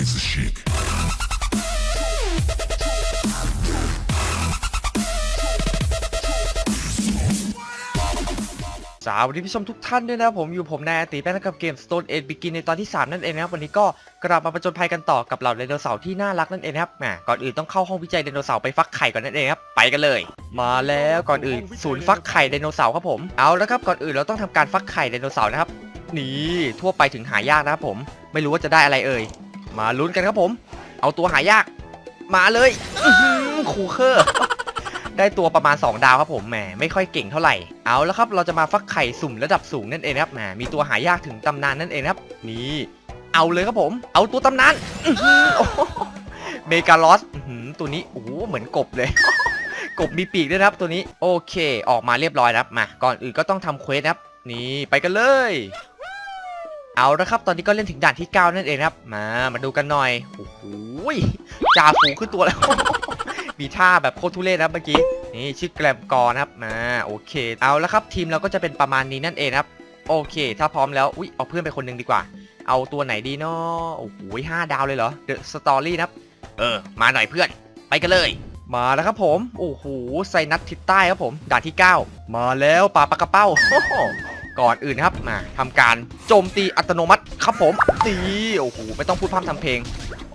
razor chic. สวัสดีผู้ชมทุกท่านด้วยนะครับผมอยู่ผมนายอาติแป้นกับเกม Stone Age Begin ในตอนที่ 3 นั่นเองนะครับวันนี้ก็กลับมาประจนภัยกันต่อกับเหล่าไดโนเสาร์ที่น่ารักนั่นเองนะครับแหมก่อนอื่นต้องเข้าห้องวิจัยไดโนเสาร์ไปฟักไข่ก่อนนั่นเองครับไปกันเลย มาแล้วก่อนอื่นศูนย์ฟักไข่ไดโนเสาร์ครับผมเอาแล้วครับก่อนอื่นเราต้องทำการฟักไข่ไดโนเสาร์นะครับนี่ทั่วไปถึงหายากนะครับผม ไม่รู้ว่าจะได้อะไรเอ่ย มาลุ้นกันครับผม เอาตัวหายาก มาเลยคูเคอร์ ได้ตัวประมาณ 2 ดาวครับผมแหมไม่ค่อยเก่งเท่าไหร่ เอาแล้วครับเราจะมาฟักไข่สุ่มระดับสูงนั่นเองครับแหมมีตัวหายากถึงตำนานนั่นเองครับ นี่ เอาเลยครับผม เอาตัวตำนานเมกาลอสตัวนี้โอ้โหเหมือนกบเลยกบมีปีกด้วยนะครับตัวนี้โอเค ออกมาเรียบร้อยนะครับมาก่อนอื่นก็ต้องทำเควสนะครับนี่ไปกันเลย เอาละครับ ตอนนี้ก็เล่นถึงด่านที่ 9 นั่นเองครับ มา มาดูกันหน่อย โอ้โหจ่าฝูงขึ้นตัวแล้ว มีท่าแบบโคตรทุเรศนะเมื่อกี้ นี่ชื่อแกรมกอนะครับมาโอเค เอาแล้วครับ ทีมเราก็จะเป็นประมาณนี้นั่นเองครับ โอเค ถ้าพร้อมแล้ว อุ๊ยเอาเพื่อนไปคนหนึ่งดีกว่า เอาตัวไหนดีเนาะโอ้โหห้าดาวเลยเหรอ เดอะสตอรี่นะครับ เออ มาหน่อยเพื่อน ไปกันเลยมาแล้วครับผม โอ้โหไซนัททิศใต้ครับผม ด่านที่ 9 มาแล้วปลาปลากระเป้าโอ้โห ก่อนอื่นนะครับมาทำการโจมตีอัตโนมัติครับผมตีโอ้โหไม่ต้องพูดพร่ำทำเพลง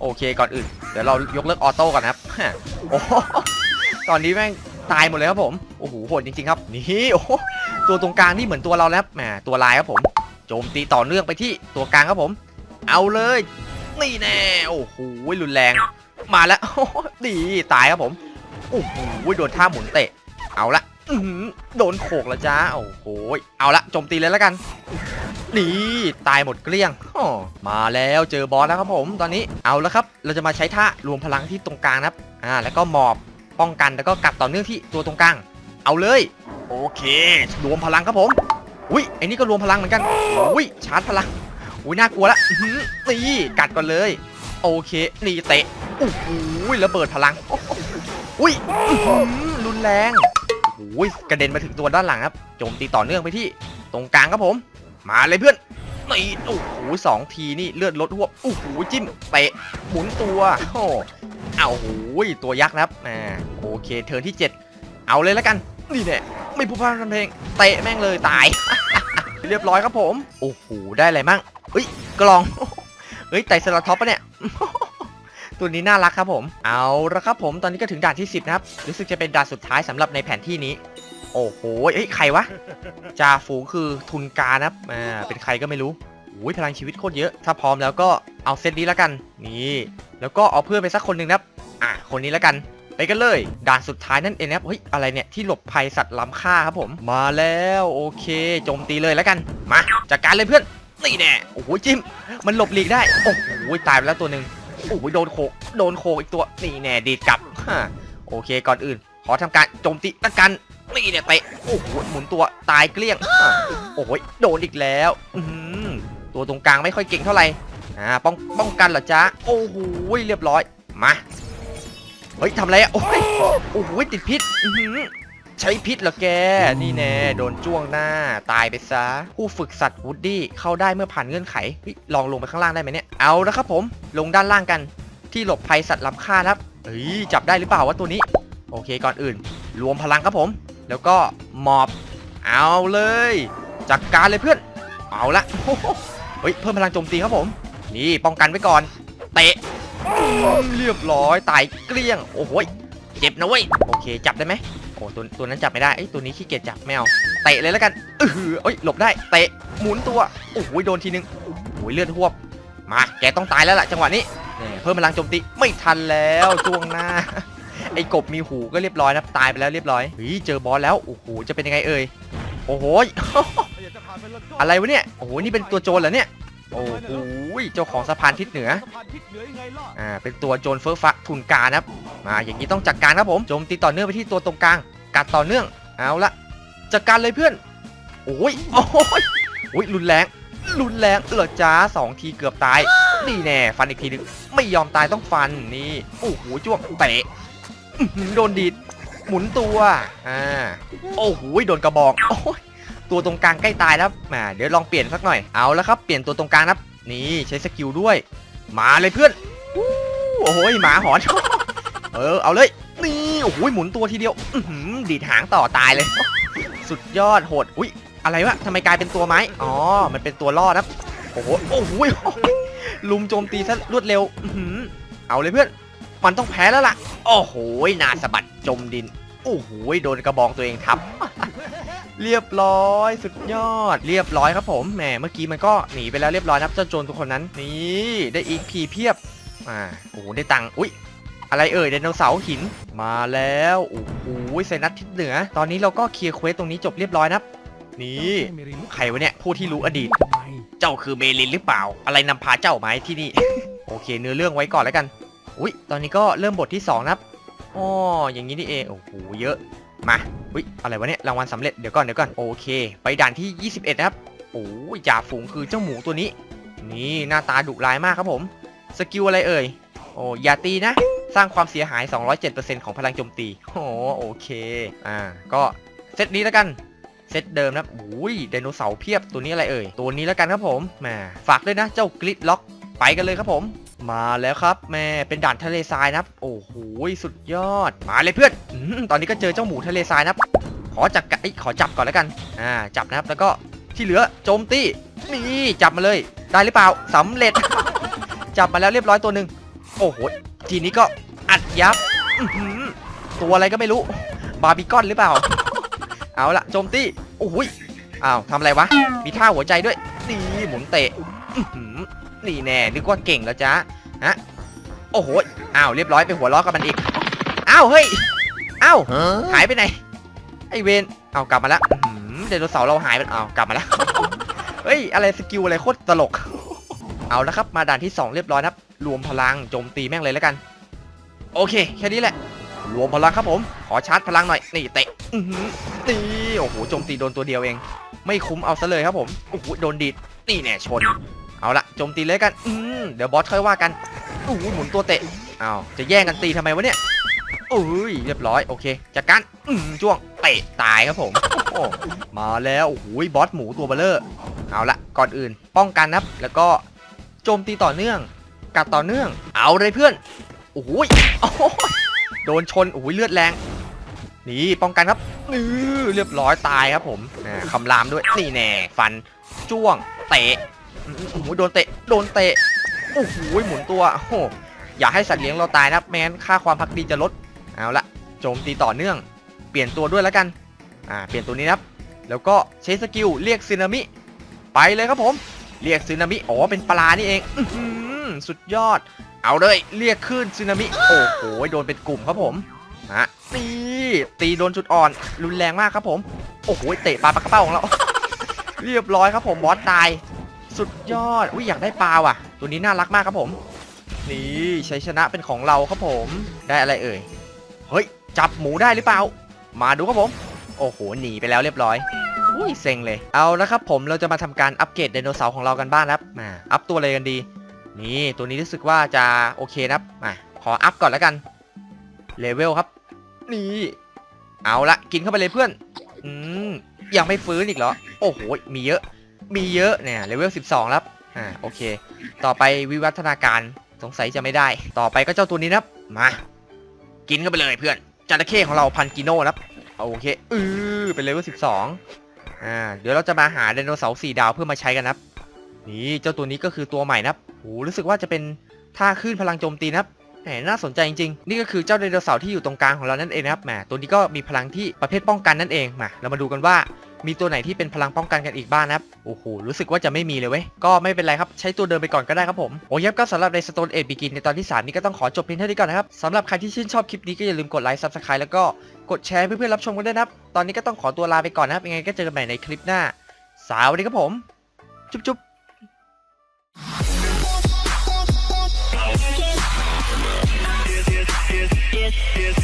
โอเคก่อนอื่น เดี๋ยวเรายกเลิกออโต้ก่อนนะครับโอ้ตอนนี้แม่งตายหมดเลยครับผมโอ้โหโหดจริงๆครับนี่โอ้ตัวตรงกลางนี่เหมือนตัวเราแล้วแหมตัวลายครับผม โจมตีต่อเนื่องไปที่ตัวกลางครับผม เอาเลยนี่แน่โอ้โหรุนแรง มาแล้วดีตายครับผมโอ้โหโดนท่าหมุนเตะ เอาละ อื้อหือโดนโขกแล้วจ้าโอ้โหเอาละโจมตีเลยแล้วกันนี่ตายหมดเกลี้ยงอ้อมาแล้วเจอบอสแล้วครับผมตอนนี้เอาแล้วครับ เราจะมาใช้ท่ารวมพลังที่ตรงกลางนะครับอ่าแล้วก็หมอบป้องกันแล้วก็กัดต่อเนื่องที่ตัวตรงกลาง เอาเลย โอเค รวมพลังครับผมอุ้ยไอ้นี่ก็รวมพลังเหมือนกันอุ้ยชาร์จพลังอุ้ยน่ากลัวละนี่กัดก่อนเลย โอเคนี่เตะโอ้โหระเบิดพลังอุ้ยรุนแรง โอ้ยกระเด็นมาถึงตัวด้านหลังครับ โจมตีต่อเนื่องไปที่ตรงกลางครับผม มาเลยเพื่อนนี่โอ้โหสองทีนี่เลือดลดหัวโอ้โหจิ้มเตะหมุนตัวโอ้เอาโอ้ยตัวยักษ์นะครับอ่าโอเคเทิร์นที่ 7 เอาเลยแล้วกันนี่แน่ไม่พูดพร่ำทำเพลงเตะแม่งเลยตาย เรียบร้อยครับผม โอ้โหได้อะไรมั่งเฮ้ยกลองเฮ้ยไต่สลัดท็อปปะเนี่ย ตัวนี้น่ารักครับผม เอาละครับผมตอนนี้ก็ถึงด่านที่ 10 นะครับ รู้สึกจะเป็นด่านสุดท้ายสำหรับในแผนที่นี้ โอ้โหเอ้ยใครวะจ่าฝูงคือทุนการนะครับอ่าเป็นใครก็ไม่รู้โอ้ยพลังชีวิตโคตรเยอะ ถ้าพร้อมแล้วก็เอาเซตนี้แล้วกัน นี่ แล้วก็เอาเพื่อนไปสักคนหนึ่งนะครับ อะคนนี้แล้วกัน ไปกันเลย ด่านสุดท้ายนั่นเองนะครับ เฮ้ย อะไรเนี่ย ที่หลบภัยสัตว์ล้ำค่าครับผม มาแล้วโอเค โจมตีเลยแล้วกัน มาจัดการเลยเพื่อน นี่แน่ โอ้โหจิ้ม มันหลบหลีกได้ โอ้โหตายไปแล้วตัวหนึ่ง โอ้โหโดนโคโดนโคอีกตัวนี่แน่ดีดกลับฮะโอเคก่อนอื่น ขอทำการโจมตีแล้วกันนี่เนี่ยเตะโอ้โหหมุนตัวตายเกลี้ยงโอ้โหโดนอีกแล้วอืตัวตรงกลางไม่ค่อยเก่งเท่าไหร่อ่าป้องป้องกันเหรอจ๊ะโอ้โหเรียบร้อยมาเฮ้ยทำอะไรอะโอ้ยโอ้โหติดพิษอื ใช้พิษเหรอแก นี่แน่โดนจ้วงหน้าตายไปซะ ผู้ฝึกสัตว์วูดดี้เข้าได้เมื่อผ่านเงื่อนไขเฮ้ยลองลงไปข้างล่างได้ไหมเนี่ยเอาล้วครับผมลงด้านล่างกัน ที่หลบภัยสัตว์ล้ำค่าครับเฮ้ยจับได้หรือเปล่าวะตัวนี้ โอเคก่อนอื่น รวมพลังครับผม แล้วก็หมอบ เอาเลยจัดการเลยเพื่อน เอาละเฮ้ยเพิ่มพลังโจมตีครับผม นี่ป้องกันไว้ก่อน เตะเรียบร้อยตายเกลี้ยง โอ้โหเจ็บนะเว้ยโอเค จับได้ไหม โอ้ตัวตัวนั้นจับไม่ได้ไอ้ตัวนี้ขี้เกียจจับไม่เอาเตะเลยแล้วกันเออเอ้ยหลบได้เตะหมุนตัวโอ้โหยโดนทีนึงโอ้โหยเลือดท่วมมาแกต้องตายแล้วล่ะจังหวะนี้เพิ่มพลังโจมตีไม่ทันแล้วจ้วงหน้าไอ้กบมีหูก็เรียบร้อยนะตายไปแล้วเรียบร้อยเฮ้ยเจอบอสแล้วโอ้โหจะเป็นยังไงเอ่ยโอ้โหอะไรวะเนี่ยโอ้โหนี่เป็นตัวโจรเหรอเนี่ย โอ้โหเจ้าของสะพานทิศเหนืออ่าเป็นตัวโจรเฟ้อฟ้าทุนการนะครับมาอย่างนี้ต้องจัดการครับผมโจมตีต่อเนื่องไปที่ตัวตรงกลาง กัดต่อเนื่องเอาละจัดการเลยเพื่อนโอ้ยโอ้ยโอ้ยรุนแรงรุนแรงเหรอจ้าสองทีเกือบตายนี่แน่ฟันอีกทีหนึงไม่ยอมตายต้องฟันนี่โอ้โหจ้วงเตะอื้อหือโดนดีดหมุนตัวอ่าโอ้โหโดนกระบอกโอ้ย ตัวตรงกลางใกล้ตายแล้วมาเดี๋ยวลองเปลี่ยนสักหน่อยเอาแล้วครับเปลี่ยนตัวตรงกลางนะครับนี่ใช้สกิลด้วยมาเลยเพื่อนโอ้โหหมาหอนเออเอาเลยนี่โอ้โหหมุนตัวทีเดียวอืดีดหางต่อตายเลย สุดยอดโหดอุ้ยอะไรวะทำไมกลายเป็นตัวไม้อ๋อมันเป็นตัวล่อนะโอ้โหโอ้โหลุมโจมตีซะรวดเร็วอืเอาเลยเพื่อนมันต้องแพ้แล้วล่ะ โอ้โหนาสะบัดจมดิน โอ้โหโดนกระบองตัวเองทับ เรียบร้อยสุดยอด เรียบร้อยครับผมแหมเมื่อกี้มันก็หนีไปแล้วเรียบร้อยนะครับเจ้าโจรทุกคนนั้นนี่ได้อีกพีเพียบอ่าโอ้ได้ตังค์อุ้ยอะไรเอ่ยไดโนเสาร์หินมาแล้วโอ้โหไซนัสทิศเหนือ ตอนนี้เราก็เคลียร์เควสตรงนี้จบเรียบร้อยนะครับนี่ใครวะเนี่ยผู้ที่รู้อดีต เจ้าคือเมลินหรือเปล่า อะไรนำพาเจ้ามาที่นี่ โอเค เนื้อเรื่องไว้ก่อนแล้วกัน อุ้ยตอนนี้ก็เริ่มบทที่2นะครับอ๋ออย่างนี้นี่เองโอ้โหเยอะมา อุ้ยอะไรวะเนี่ยรางวัลสำเร็จเดี๋ยวก่อนเดี๋ยวก่อนโอเค ไปด่านที่ 21 นะครับโอ้ยจ่าฝูงคือเจ้าหมูตัวนี้ นี่หน้าตาดุร้ายมากครับผมสกิลอะไรเอ่ยโอ้อย่าตีนะ สร้างความเสียหาย 207%ของพลังโจมตีโอ้โอเคอ่าก็เซตนี้แล้วกันเซตเดิมนะอุ้ยไดโนเสาร์เพียบตัวนี้อะไรเอ่ย ตัวนี้แล้วกันครับผมแหมฝากด้วยนะเจ้ากริดล็อก ไปกันเลยครับผม มาแล้วครับแม่เป็นด่านทะเลทรายนะครับ โอ้โหสุดยอด มาเลยเพื่อนอตอนนี้ก็เจอเจ้าหมูทะเลทรายนะครับ ขอจับไอ้ขอจับก่อนแล้วกันอ่าจับนะครับ แล้วก็ที่เหลือโจมตีนี่จับมาเลยได้หรือเปล่าสำเร็จ จับมาแล้วเรียบร้อยตัวหนึ่งโอ้โหทีนี้ก็อัดยับตัวอะไรก็ไม่รู้ บาร์บีคอนหรือเปล่า เอาละโจมตีโอ้โหอ้าวทำอะไรวะ มีท่าหัวใจด้วยนี่หมุนเตะ นี่แน่นึกว่าเก่งแล้วจ้าฮะโอ้โหยอ้าวเรียบร้อยไปหัวล้อกับมันอีกอ้าวเฮ้ยอ้าวหายไปไหนไอเวนเอากลับมาแล้วอื้อหือไดโนเสาร์เราหายไปเอากลับมาแล้วเฮ้ยอะไรสกิลอะไรโคตรตลก เอาละครับมาด่านที่ 2 เรียบร้อยนะครับ รวมพลังโจมตีแม่งเลยแล้วกัน โอเคแค่นี้แหละ รวมพลังครับผม ขอชาร์จพลังหน่อยนี่เตะอื้อหือนี่โอ้โหโจมตีโดนตัวเดียวเอง ไม่คุ้มเอาซะเลยครับผมโอ้โหโดนดีดนี่แน่ชนเอาละ โจมตีเลยกันอืมเดี๋ยวบอสค่อยว่ากันโอ้หมุนตัวเตะอ้าวจะแย่งกันตีทำไมวะเนี่ยโอ้ยเรียบร้อยโอเคจัดการอืมจ้วงเตะตายครับผมโอ้มาแล้วโอ้โหบอสหมูตัวเบลเลอร์เอาละก่อนอื่น ป้องกันนะแล้วก็โจมตีต่อเนื่องกัดต่อเนื่อง เอาเลยเพื่อนโอ้โหยโดนชนโอ้โหเลือดแรงนี่ป้องกันครับนี่เรียบร้อยตายครับผมคำรามด้วยนี่แน่ฟันจ้วงเตะ โอ้โหโดนเตะโดนเตะโอ้โหหมุนตัวโอ้โหอย่าให้สัตว์เลี้ยงเราตายนะแม้นค่าความพักดีจะลดเอาละโจมตีต่อเนื่อง เปลี่ยนตัวด้วยแล้วกันอ่าเปลี่ยนตัวนี้นะครับแล้วก็ใช้สกิลเรียกซึนามิ ไปเลยครับผม เรียกซึนามิอ๋อเป็นปลานี่เองอสุดยอด เอาเลยเรียกคลื่นซึนามิโอ้โหโดนเป็นกลุ่มครับผมฮะนี่ตีโดนจุดอ่อน รุนแรงมากครับผม โอ้โหเตะปลาปากกระเป้าของเราเรียบร้อยครับผมบอสตาย สุดยอด อุ้ยอยากได้ปลาว่ะ ตัวนี้น่ารักมากครับผม นี่ชัยชนะเป็นของเราครับผม ได้อะไรเอ่ย เฮ้ย จับหมูได้หรือเปล่า มาดูครับผม โอ้โห หนีไปแล้วเรียบร้อย อุ้ยเซ็งเลย เอาละครับผมเราจะมาทำการอัปเกรดไดโนเสาร์ของเรากันบ้างครับ มา อัพตัวอะไรกันดี นี่ตัวนี้รู้สึกว่าจะโอเคนะครับ มา ขออัพก่อนแล้วกัน เลเวลครับ นี่ เอาละกินเข้าไปเลยเพื่อน อืม ยังไม่ฟื้นอีกเหรอ โอ้โห มีเยอะ มีเยอะเนี่ยเลเวล12 แล้วอ่าโอเค ต่อไปวิวัฒนาการสงสัยจะไม่ได้ ต่อไปก็เจ้าตัวนี้นับมากินเข้าไปเลยเพื่อนจระเข้ของเราพันกิโนนะครับโอเคอือเป็นเลเวล12อ่าเดี๋ยวเราจะมาหาไดโนเสาร์สี่ดาวเพื่อมาใช้กันนับนี่เจ้าตัวนี้ก็คือตัวใหม่นับโหรู้สึกว่าจะเป็นท่าคลื่นพลังโจมตีนับ แหมน่าสนใจจริงๆ นี่ก็คือเจ้าไดโนเสาร์ที่อยู่ตรงกลางของเรานั่นเองนะครับแหมตัวนี้ก็มีพลังที่ประเภทป้องกันนั่นเองมาเรามาดูกันว่ามีตัวไหนที่เป็นพลังป้องกันกันอีกบ้างนะครับ โอ้โห รู้สึกว่าจะไม่มีเลยเว้ย ก็ไม่เป็นไรครับ ใช้ตัวเดิมไปก่อนก็ได้ครับผม โอ้ยับก็สำหรับใน Stone Age Begin ในตอนที่ 3 นี้ก็ต้องขอจบเพียงเท่านี้ก่อนนะครับ สำหรับใครที่ชื่นชอบคลิปนี้ก็อย่าลืมกดไลค์ Subscribe แล้วก็กดแชร์เพื่อนๆรับชมกันด้วยนะครับ ตอนนี้ก็ต้องขอตัวลาไปก่อนนะครับ ยังไงก็เจอกันใหม่ในคลิปหน้า สวัสดีครับผม จุ๊บ Yeah.